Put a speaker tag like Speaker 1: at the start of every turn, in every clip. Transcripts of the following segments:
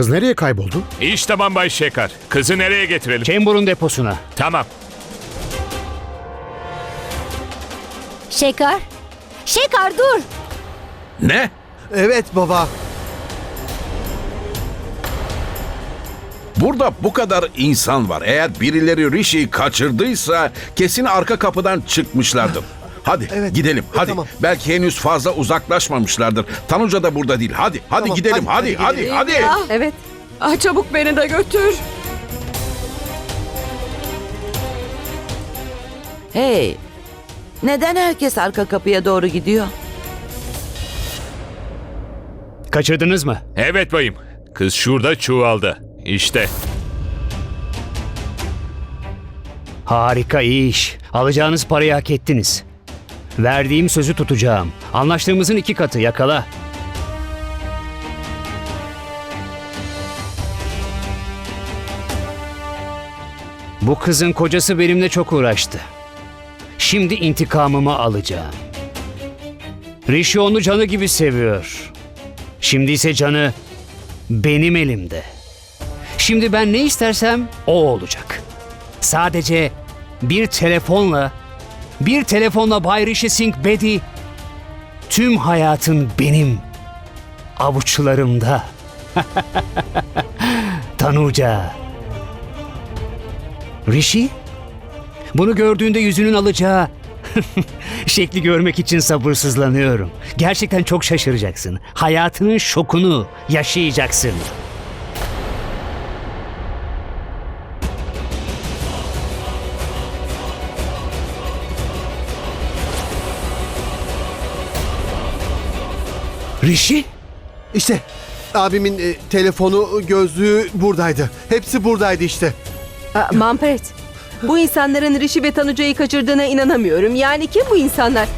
Speaker 1: Kız nereye kayboldu?
Speaker 2: İş tamam Bay Şekar. Kızı nereye getirelim?
Speaker 3: Chamber'ın deposuna.
Speaker 2: Tamam.
Speaker 4: Şekar. Şekar dur.
Speaker 5: Ne?
Speaker 6: Evet baba.
Speaker 5: Burada bu kadar insan var. Eğer birileri Rishi'yi kaçırdıysa kesin arka kapıdan çıkmışlardır. Hadi
Speaker 6: Evet.
Speaker 5: gidelim.
Speaker 6: E,
Speaker 5: Hadi.
Speaker 6: tamam.
Speaker 5: Belki henüz fazla uzaklaşmamışlardır. Tanuca da burada değil. Hadi. Hadi
Speaker 6: Tamam,
Speaker 5: gidelim.
Speaker 6: hadi,
Speaker 5: Hadi.
Speaker 6: hadi
Speaker 5: Hadi. Hadi.
Speaker 7: Evet. Ah, çabuk beni de götür.
Speaker 8: Hey, neden herkes arka kapıya doğru gidiyor?
Speaker 3: Kaçırdınız mı?
Speaker 2: Evet bayım. Kız şurada çuvalda. İşte.
Speaker 3: Harika iyi iş. Alacağınız parayı hak ettiniz. Verdiğim sözü tutacağım. Anlaştığımızın iki katı yakala. Bu kızın kocası benimle çok uğraştı. Şimdi intikamımı alacağım. Rishi onu canı gibi seviyor. Şimdi ise canı benim elimde. Şimdi ben ne istersem o olacak. Sadece bir telefonla, bir telefonla Bay Rishi Singh Bedi, tüm hayatın benim avuçlarımda. Tanuca. Rishi, bunu gördüğünde yüzünün alacağı şekli görmek için sabırsızlanıyorum. Gerçekten çok şaşıracaksın. Hayatının şokunu yaşayacaksın. Rishi?
Speaker 6: İşte abimin e, telefonu, gözlüğü buradaydı. Hepsi buradaydı işte.
Speaker 7: Aa, Mampret. Bu insanların Rishi ve Tanuca'yı kaçırdığına inanamıyorum. Yani kim bu insanlar?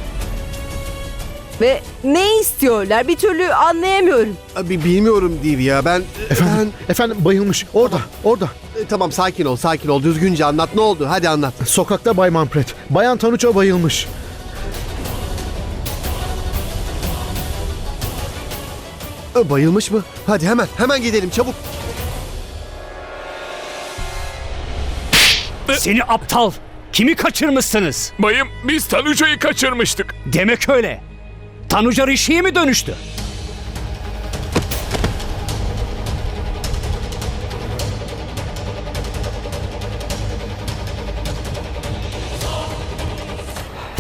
Speaker 7: Ve ne istiyorlar? Bir türlü anlayamıyorum.
Speaker 6: Abi bilmiyorum Divi ya. Ben
Speaker 1: Efendim, efendim bayılmış. Orada, orada.
Speaker 6: ben E, tamam sakin ol, sakin ol. Düzgünce anlat. Ne oldu? Hadi anlat.
Speaker 1: Sokakta Bay Manfred. Bayan Tanuca bayılmış.
Speaker 6: Bayılmış mı? Hadi hemen, hemen gidelim çabuk.
Speaker 3: Seni aptal! Kimi kaçırmışsınız?
Speaker 2: Bayım biz Tanuca'yı kaçırmıştık.
Speaker 3: Demek öyle. Tanuca Rishi'ye mi dönüştü?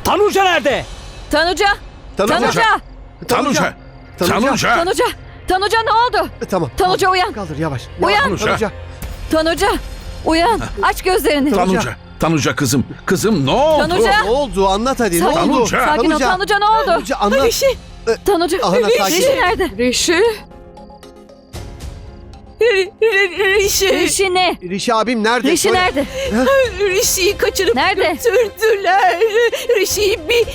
Speaker 3: Tanuca nerede?
Speaker 7: Tanuca!
Speaker 6: Tanuca.
Speaker 7: Tanuca!
Speaker 5: Tanuca.
Speaker 6: Tanuca.
Speaker 5: Tanuca.
Speaker 7: Tanuca! Tanuca ne oldu?
Speaker 6: E, Tamam.
Speaker 7: Tanuca
Speaker 6: Kaldır,
Speaker 7: uyan.
Speaker 6: Kaldır yavaş.
Speaker 7: Uyan.
Speaker 6: Yavaş, Tanuca.
Speaker 7: Tanuca! Uyan! Aç gözlerini.
Speaker 5: Tanuca. Tanuca kızım. Kızım ne oldu?
Speaker 7: Tanuca!
Speaker 6: Ne oldu? Anlat hadi. Ne
Speaker 7: Sakin-
Speaker 6: oldu?
Speaker 5: Tanuca.
Speaker 7: Sakin ol Tanuca ne oldu?
Speaker 6: Tanuca anlat.
Speaker 7: Rishi!
Speaker 6: E,
Speaker 7: Tanuca!
Speaker 6: Anlat,
Speaker 7: Rishi
Speaker 6: ol.
Speaker 7: nerede?
Speaker 9: Rişi? Rişi.
Speaker 7: Rishi ne?
Speaker 6: Rişi abim nerede?
Speaker 7: Rishi
Speaker 6: Söyle.
Speaker 7: nerede?
Speaker 9: Rişi'yi kaçırıp
Speaker 7: Nerede?
Speaker 9: götürdüler. Rişi'yi bir,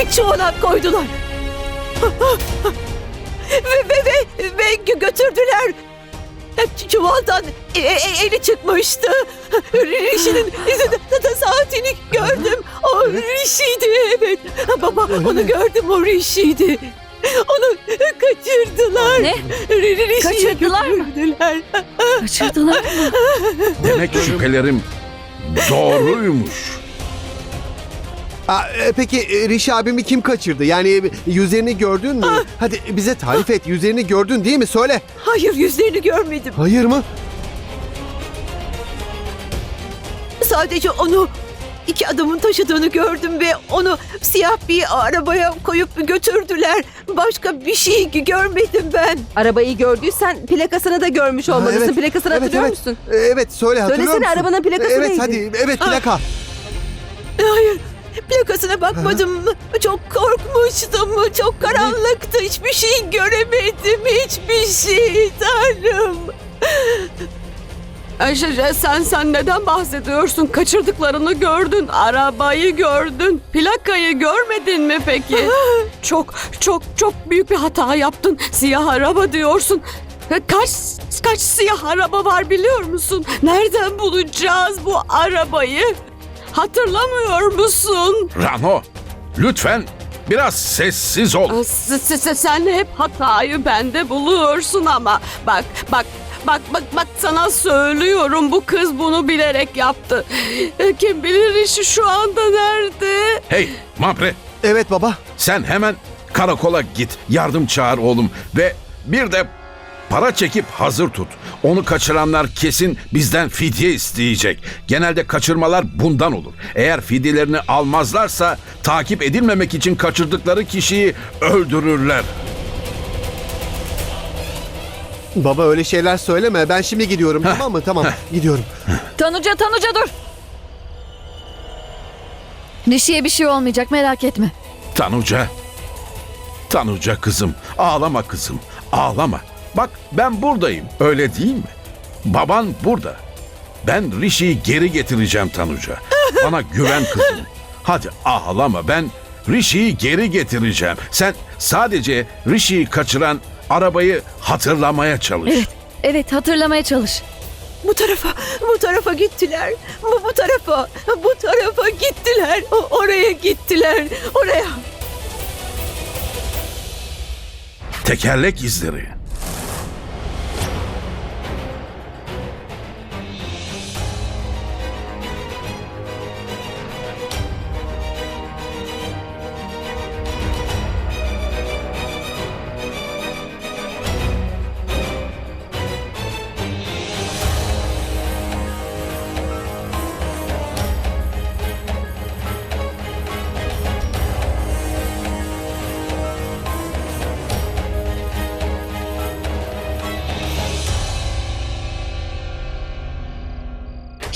Speaker 9: bir çuvala koydular. Ve, ve, ve, ve gö- götürdüler. Çuvaldan e, e, eli çıkmıştı. Rişi'nin da saatini gördüm. O Rişi'ydi evet. Baba onu gördüm o Rişi'ydi. Onu kaçırdılar.
Speaker 7: Ne?
Speaker 9: Rişi'yi
Speaker 7: Kaçırdılar mı?
Speaker 9: götürdüler.
Speaker 7: Kaçırdılar.
Speaker 5: Demek şüphelerim doğruymuş.
Speaker 6: Aa, e, peki e, Rişi abimi kim kaçırdı? Yani e, yüzlerini gördün mü? Hadi bize tarif et. Yüzlerini gördün değil mi? Söyle.
Speaker 9: Hayır yüzlerini görmedim.
Speaker 6: Hayır mı?
Speaker 9: Sadece onu iki adamın taşıdığını gördüm ve onu siyah bir arabaya koyup götürdüler. Başka bir şey görmedim ben.
Speaker 7: Arabayı gördüysen plakasını da görmüş
Speaker 6: Ha,
Speaker 7: olmalısın.
Speaker 6: evet.
Speaker 7: Plakasını
Speaker 6: Evet,
Speaker 7: hatırlıyor
Speaker 6: evet.
Speaker 7: musun?
Speaker 6: E, Evet söyle hatırlıyor
Speaker 7: Söylesene,
Speaker 6: musun?
Speaker 7: arabanın plakası
Speaker 6: Evet
Speaker 7: neydi?
Speaker 6: hadi evet plaka.
Speaker 9: Hayır plakasına bakmadım. Çok korkmuştum. Çok karanlıktı. Hiçbir şey göremedim. Hiçbir şey Tanrım.
Speaker 7: Ayşe sen sen neden bahsediyorsun? Kaçırdıklarını gördün, arabayı gördün, plakayı görmedin mi peki? çok çok çok büyük bir hata yaptın. Siyah araba diyorsun. Kaç kaç siyah araba var biliyor musun? Nereden bulacağız bu arabayı? Hatırlamıyor musun?
Speaker 5: Rano lütfen Biraz sessiz ol.
Speaker 7: S- s- s- Sen hep hatayı bende buluyorsun ama bak bak bak bak bak sana söylüyorum bu kız bunu bilerek yaptı. E, Kim bilir işi şu anda nerede?
Speaker 5: Hey Mampre
Speaker 6: Evet baba.
Speaker 5: sen hemen karakola git. Yardım çağır oğlum. Ve bir de para çekip hazır tut. Onu kaçıranlar kesin bizden fidye isteyecek. Genelde kaçırmalar bundan olur. Eğer fidyelerini almazlarsa takip edilmemek için kaçırdıkları kişiyi öldürürler.
Speaker 6: Baba öyle şeyler söyleme. Ben şimdi gidiyorum tamam mı? Tamam gidiyorum.
Speaker 4: Tanuca Tanuca dur. Rişi'ye bir şey olmayacak merak etme.
Speaker 5: Tanuca. Tanuca kızım. Ağlama kızım. Ağlama. Bak ben buradayım. Öyle değil mi? Baban burada. Ben Rishi'yi geri getireceğim Tanuca. Bana güven kızım. Hadi ağlama. Ben Rishi'yi geri getireceğim. Sen sadece Rishi'yi kaçıran arabayı hatırlamaya çalış.
Speaker 4: Evet, evet hatırlamaya çalış.
Speaker 9: Bu tarafa, bu tarafa gittiler. Bu, bu tarafa, bu tarafa gittiler. O, oraya gittiler. Oraya.
Speaker 5: Tekerlek izleri.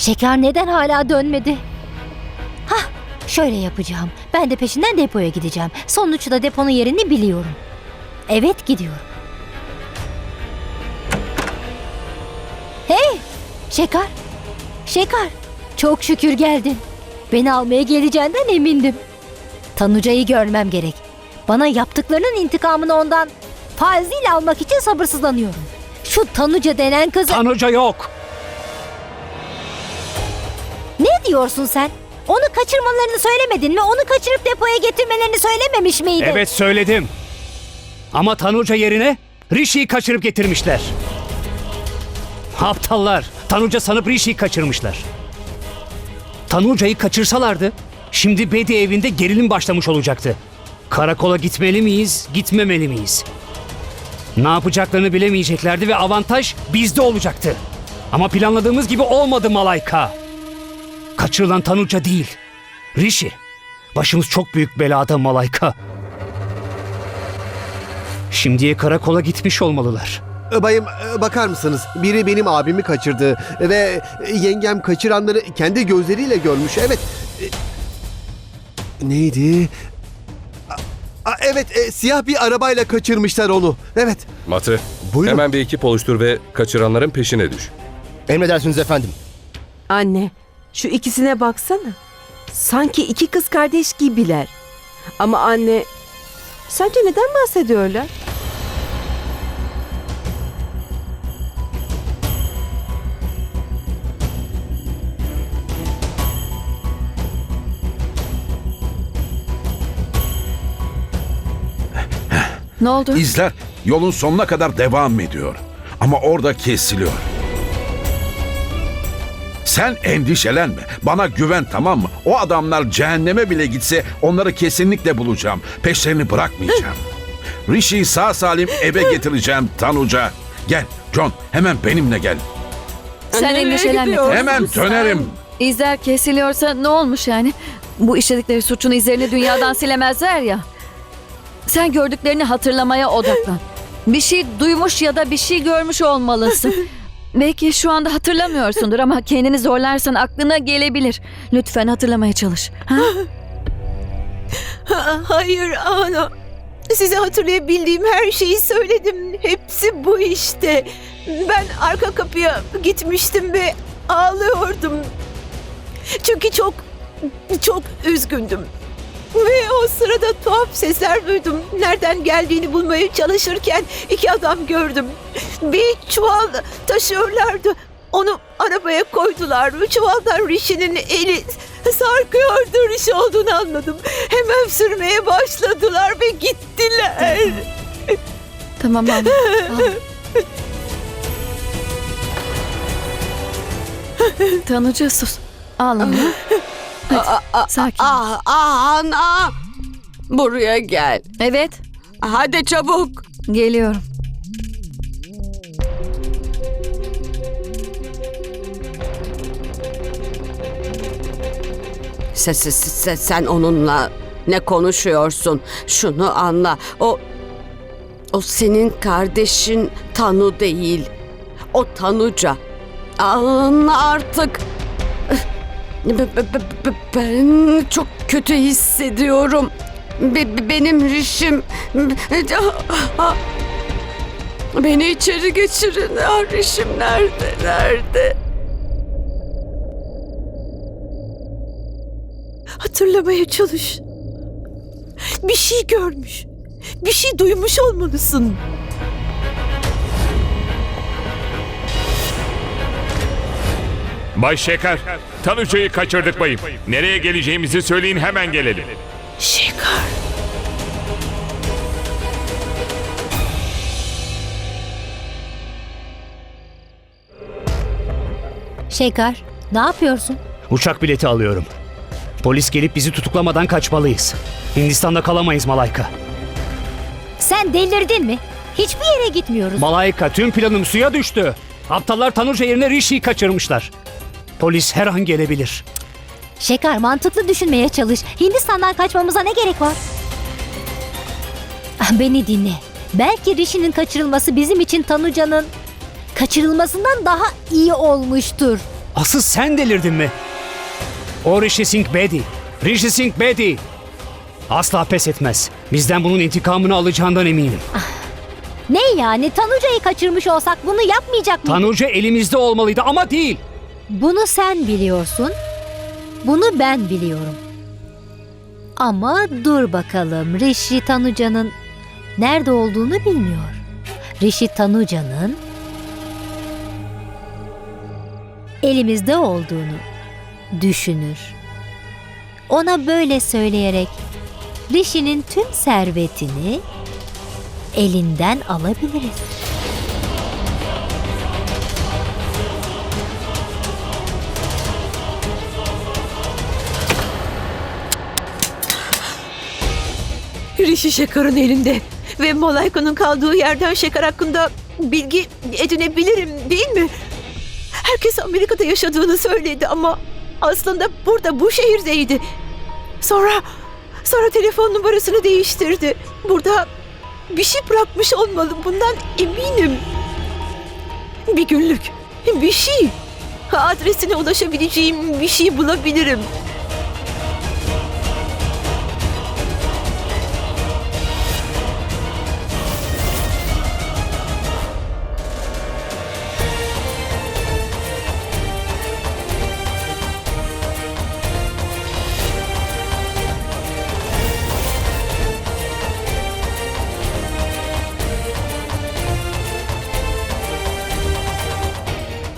Speaker 4: Şeker neden hala dönmedi? Hah, şöyle yapacağım. Ben de peşinden depoya gideceğim. Sonuçta deponun yerini biliyorum. Evet gidiyorum. Hey! Şeker! Şeker! Çok şükür geldin. Beni almaya geleceğinden emindim. Tanuca'yı görmem gerek. Bana yaptıklarının intikamını ondan faiziyle almak için sabırsızlanıyorum. Şu Tanuca denen kızı...
Speaker 3: Tanuca yok.
Speaker 4: Diyorsun sen? Onu kaçırmalarını söylemedin mi? Onu kaçırıp depoya getirmelerini söylememiş miydin?
Speaker 3: Evet söyledim. Ama Tanuca yerine Rishi'yi kaçırıp getirmişler. Aptallar. Tanuca sanıp Rishi'yi kaçırmışlar. Tanuca'yı kaçırsalardı şimdi Bedi evinde gerilim başlamış olacaktı. Karakola gitmeli miyiz, gitmemeli miyiz? Ne yapacaklarını bilemeyeceklerdi ve avantaj bizde olacaktı. Ama planladığımız gibi olmadı Malayka. Kaçırılan Tanuca değil, Rishi. Başımız çok büyük belada Malayka. Şimdiye karakola gitmiş olmalılar.
Speaker 6: E, Bayım e, bakar mısınız? Biri benim abimi kaçırdı ve yengem kaçıranları kendi gözleriyle görmüş. Evet. E, Neydi? A- evet e, siyah bir arabayla kaçırmışlar onu. Evet.
Speaker 10: Mate,
Speaker 6: Buyurun.
Speaker 10: hemen bir ekip oluştur ve kaçıranların peşine düş.
Speaker 1: Emredersiniz efendim.
Speaker 11: Anne, şu ikisine baksana. Sanki iki kız kardeş gibiler. Ama anne, sence neden bahsediyorlar?
Speaker 4: Ne oldu?
Speaker 5: İzler yolun sonuna kadar devam ediyor. Ama orada kesiliyor. Sen endişelenme. Bana güven tamam mı? O adamlar cehenneme bile gitse onları kesinlikle bulacağım. Peşlerini bırakmayacağım. Rishi'yi sağ salim eve getireceğim Tanuca. Gel John hemen benimle gel.
Speaker 4: Sen
Speaker 7: Nereye
Speaker 4: endişelenme.
Speaker 7: gidiyorsun
Speaker 5: Hemen
Speaker 7: sen?
Speaker 5: dönerim.
Speaker 4: İzler kesiliyorsa ne olmuş yani? Bu işledikleri suçun izlerini dünyadan silemezler ya. Sen gördüklerini hatırlamaya odaklan. Bir şey duymuş ya da bir şey görmüş olmalısın. Belki şu anda hatırlamıyorsundur ama kendini zorlarsan aklına gelebilir. Lütfen hatırlamaya çalış. Ha?
Speaker 9: Ha, Hayır ana. Size hatırlayabildiğim her şeyi söyledim. Hepsi bu işte. Ben arka kapıya gitmiştim ve ağlıyordum. Çünkü çok çok üzgündüm. Ve o sırada tuhaf sesler duydum. Nereden geldiğini bulmaya çalışırken iki adam gördüm. Bir çuval taşıyorlardı. Onu arabaya koydular. Çuvaldan Rishi'nin eli sarkıyordu Rişi olduğunu anladım. Hemen sürmeye başladılar ve gittiler.
Speaker 4: Tamam anne. Tanuca sus. Ağlama. Hadi, sakin.
Speaker 7: Ah, ah ana. Buraya gel.
Speaker 4: Evet,
Speaker 7: Hadi çabuk.
Speaker 4: geliyorum.
Speaker 7: Sen, sen, sen, sen onunla ne konuşuyorsun? Şunu anla. O o senin kardeşin Tanu değil. O Tanuca. Anla artık. Be- be- be- be- Ben çok kötü hissediyorum. Be- be- benim rişim. Beni içeri geçirin. Ah, Rişim nerede? Nerede?
Speaker 9: Hatırlamaya çalış. Bir şey görmüş. Bir şey duymuş olmalısın.
Speaker 2: Bay Şeker, Tanuca'yı kaçırdık bayım. Nereye geleceğimizi söyleyin hemen gelelim.
Speaker 9: Şekar.
Speaker 12: Şekar, ne yapıyorsun?
Speaker 3: Uçak bileti alıyorum. Polis gelip bizi tutuklamadan kaçmalıyız. Hindistan'da kalamayız Malayka.
Speaker 12: Sen delirdin mi? Hiçbir yere gitmiyoruz.
Speaker 3: Malayka tüm planım suya düştü. Aptallar Tanuca yerine Rishi'yi kaçırmışlar. Polis her an gelebilir.
Speaker 12: Şekar, mantıklı düşünmeye çalış. Hindistan'dan kaçmamıza ne gerek var? Ah, Beni dinle. Belki Rishi'nin kaçırılması bizim için Tanuca'nın kaçırılmasından daha iyi olmuştur.
Speaker 3: Asıl sen delirdin mi? O Rishi Singh Bedi. Rishi Singh Bedi. Asla pes etmez. Bizden bunun intikamını alacağından eminim.
Speaker 12: Ne yani? Tanuca'yı kaçırmış olsak bunu yapmayacak mı?
Speaker 3: Tanuca elimizde olmalıydı ama değil.
Speaker 12: Bunu sen biliyorsun. Bunu ben biliyorum. Ama dur bakalım. Rishi Tanuca'nın nerede olduğunu bilmiyor. Rishi Tanuca'nın elimizde olduğunu düşünür. Ona böyle söyleyerek Rishi'nin tüm servetini elinden alabiliriz.
Speaker 9: Rişi Şekar'ın elinde. Ve Malayka'nın kaldığı yerden Şekar hakkında bilgi edinebilirim değil mi? Herkes Amerika'da yaşadığını söyledi ama aslında burada bu şehirdeydi. Sonra sonra telefon numarasını değiştirdi. Burada bir şey bırakmış olmalı bundan eminim. Bir günlük bir şey. Adresine ulaşabileceğim bir şey bulabilirim.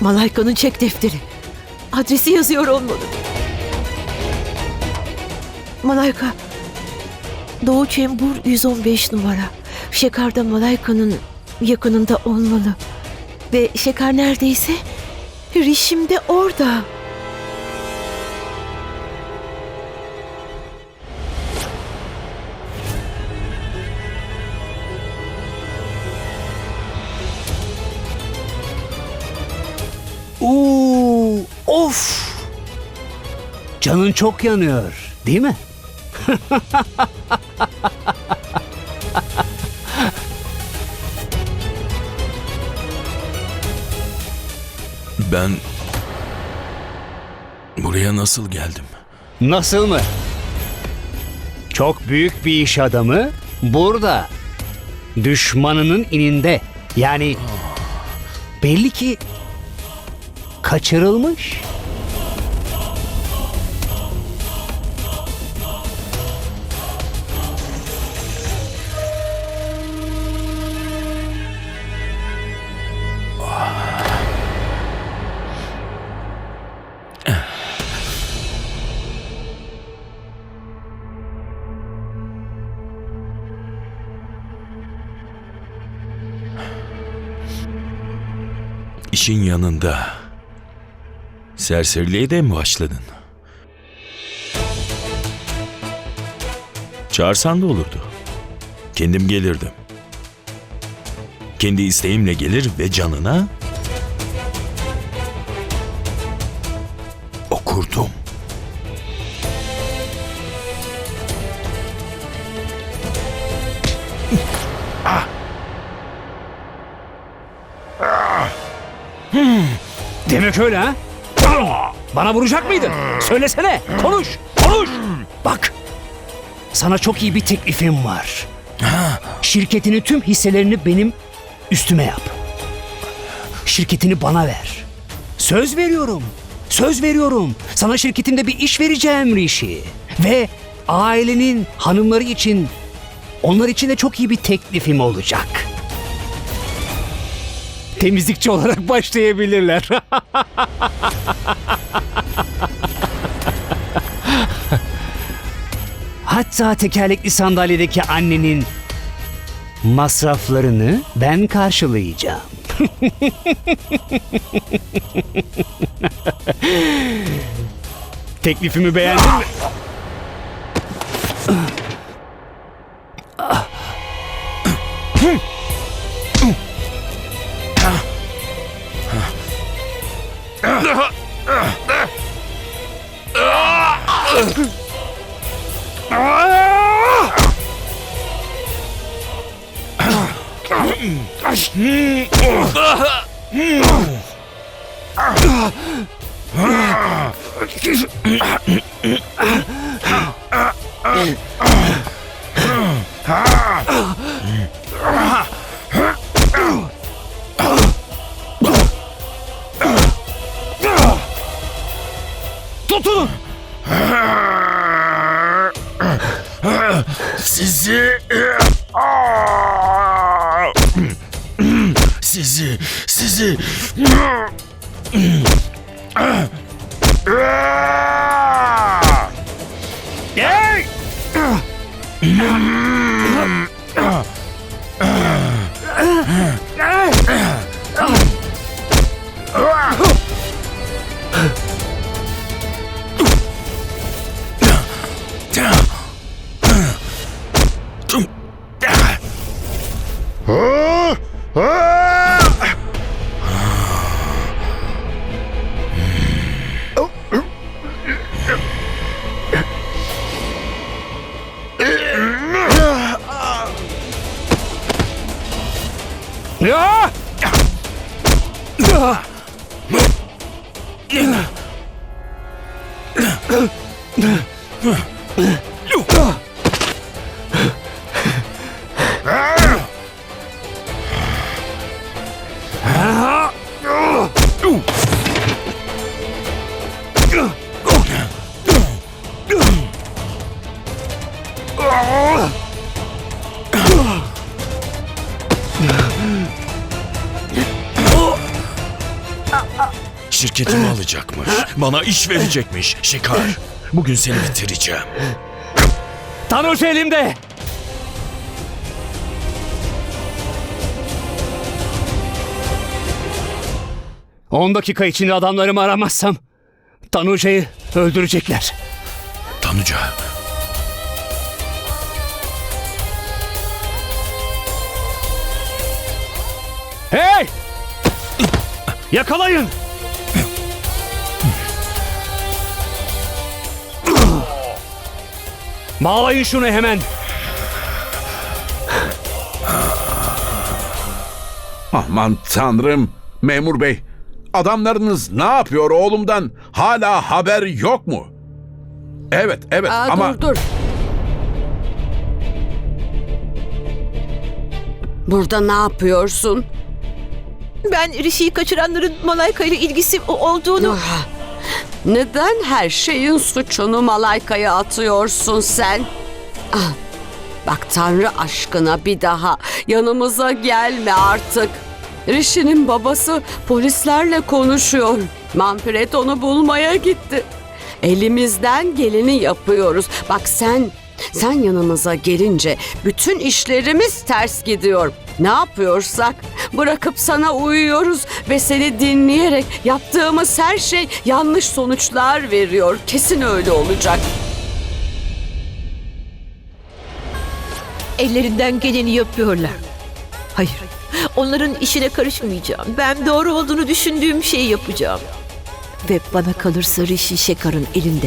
Speaker 9: Malayka'nın çek defteri. Adresi yazıyor olmalı. Malayka. Doğu Çembur 115 numara. Şekar'da Malayka'nın yakınında olmalı. Ve Şekar neredeyse Rişim de orada.
Speaker 3: Canın çok yanıyor, değil mi?
Speaker 13: Ben buraya nasıl geldim?
Speaker 3: Nasıl mı? Çok büyük bir iş adamı burada. Düşmanının ininde. Yani belli ki kaçırılmış.
Speaker 13: Riş'in yanında serseriliğe de mi başladın? Çağırsan da olurdu. Kendim gelirdim. Kendi isteğimle gelir ve canına okurdum.
Speaker 3: Demek öyle ha? Bana vuracak mıydın? Söylesene. Konuş. Konuş. Bak. Sana çok iyi bir teklifim var. Şirketinin tüm hisselerini benim üstüme yap. Şirketini bana ver. Söz veriyorum. Söz veriyorum. Sana şirketimde bir iş vereceğim Rishi. Ve ailenin hanımları için onlar için de çok iyi bir teklifim olacak. Temizlikçi olarak başlayabilirler. Hatta tekerlekli sandalyedeki annenin masraflarını ben karşılayacağım. Teklifimi beğendin mi? Tutun!
Speaker 13: Sizi sizi গেছে এই! Sizi
Speaker 3: Hey! Ya!
Speaker 13: Şirketimi Bana iş verecekmiş. Şikar. Bugün seni bitireceğim.
Speaker 3: Tanuş elimde. On dakika içinde adamlarımı aramazsam Tanuşa'yı öldürecekler.
Speaker 13: Tanuca.
Speaker 3: Hey! Yakalayın! Bağlayın şunu hemen.
Speaker 5: Aman tanrım. Memur bey. Adamlarınız ne yapıyor oğlumdan? Hala haber yok mu? Evet, evet
Speaker 7: Aa,
Speaker 5: ama...
Speaker 7: Dur dur. Burada ne yapıyorsun?
Speaker 9: Ben Rishi'yi kaçıranların Malayka ile ilgisi olduğunu...
Speaker 7: Ah, Neden her şeyin suçunu Malayka'ya atıyorsun sen? Ah, bak Tanrı aşkına bir daha yanımıza gelme artık. Rishi'nin babası polislerle konuşuyor. Manfred onu bulmaya gitti. Elimizden geleni yapıyoruz. Bak sen, sen yanımıza gelince bütün işlerimiz ters gidiyor. Ne yapıyorsak bırakıp sana uyuyoruz ve seni dinleyerek yaptığımız her şey yanlış sonuçlar veriyor. Kesin öyle olacak.
Speaker 9: Ellerinden geleni yapıyorlar. Hayır, onların işine karışmayacağım. Ben doğru olduğunu düşündüğüm şeyi yapacağım. Ve bana kalırsa Rishi Shekar'ın elinde.